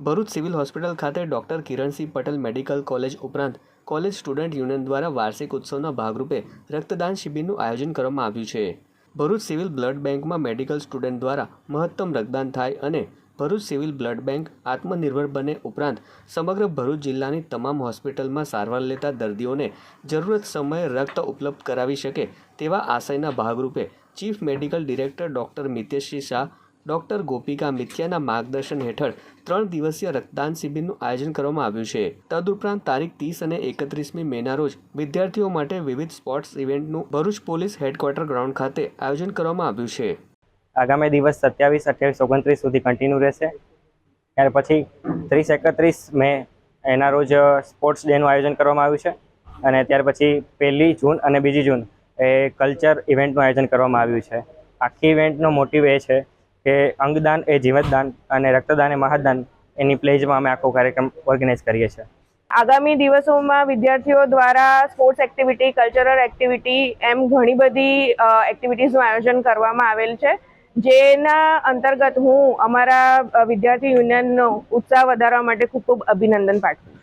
Bharuch civil hospital ખાતે doctor Kiransinh Patel medical college ઉપરાંત college student union દ્વારા વાર્ષિક ઉત્સવના ભાગરૂપે રક્તદાન શિબિરનું આયોજન કરવામાં આવ્યું છે. ભરૂચ સિવિલ બ્લડ બેંકમાં મેડિકલ સ્ટુડન્ટ દ્વારા મહત્તમ રક્તદાન થાય અને ભરૂચ સિવિલ બ્લડ બેંક આત્મનિર્ભર બને ઉપરાંત સમગ્ર ભરૂચ જિલ્લાની તમામ હોસ્પિટલમાં સારવાર લેતા દર્દીઓને જરૂરત સમયે રક્ત ઉપલબ્ધ કરાવી શકે તેવા આશયના ભાગરૂપે ચીફ મેડિકલ ડિરેક્ટર ડૉક્ટર મિતેશજી શાહ ડૉક્ટર ગોપિકા મિથિયાના માર્ગદર્શન હેઠળ ત્રણ દિવસીય રક્તદાન શિબિરનું આયોજન કરવામાં આવ્યું છે. તદુપરાંત તારીખ ત્રીસ અને એકત્રીસમી મેના રોજ વિદ્યાર્થીઓ માટે વિવિધ સ્પોર્ટ્સ ઇવેન્ટનું ભરૂચ પોલીસ હેડક્વાર્ટર ગ્રાઉન્ડ ખાતે આયોજન કરવામાં આવ્યું છે. આગામી દિવસ સત્યાવીસ, અઠ્યાવીસ, ઓગણત્રીસ સુધી કન્ટિન્યુ રહેશે. ત્યાર પછી ત્રીસ, એકત્રીસ મે એના રોજ સ્પોર્ટ્સ ડેનું આયોજન કરવામાં આવ્યું છે. અને ત્યાર પછી પહેલી જૂન અને બીજી જૂન એ કલ્ચર ઇવેન્ટનું આયોજન કરવામાં આવ્યું છે. આખી ઇવેન્ટનો મોટિવ એ છે કે અંગદાન એ જીવતદાન અને રક્તદાન એ મહાદાન એની પ્લેજમાં અમે આખો કાર્યક્રમ ઓર્ગેનાઇઝ કરીએ છીએ. આગામી દિવસોમાં વિદ્યાર્થીઓ દ્વારા સ્પોર્ટ્સ એક્ટિવિટી કલ્ચરલ એક્ટિવિટી એમ ઘણી બધી એક્ટિવિટીઝનું આયોજન કરવામાં આવેલ છે. જેના અંતર્ગત હું અમારા વિદ્યાર્થી યુનિયનનો ઉત્સાહ વધારવા માટે ખૂબ ખૂબ અભિનંદન પાઠવું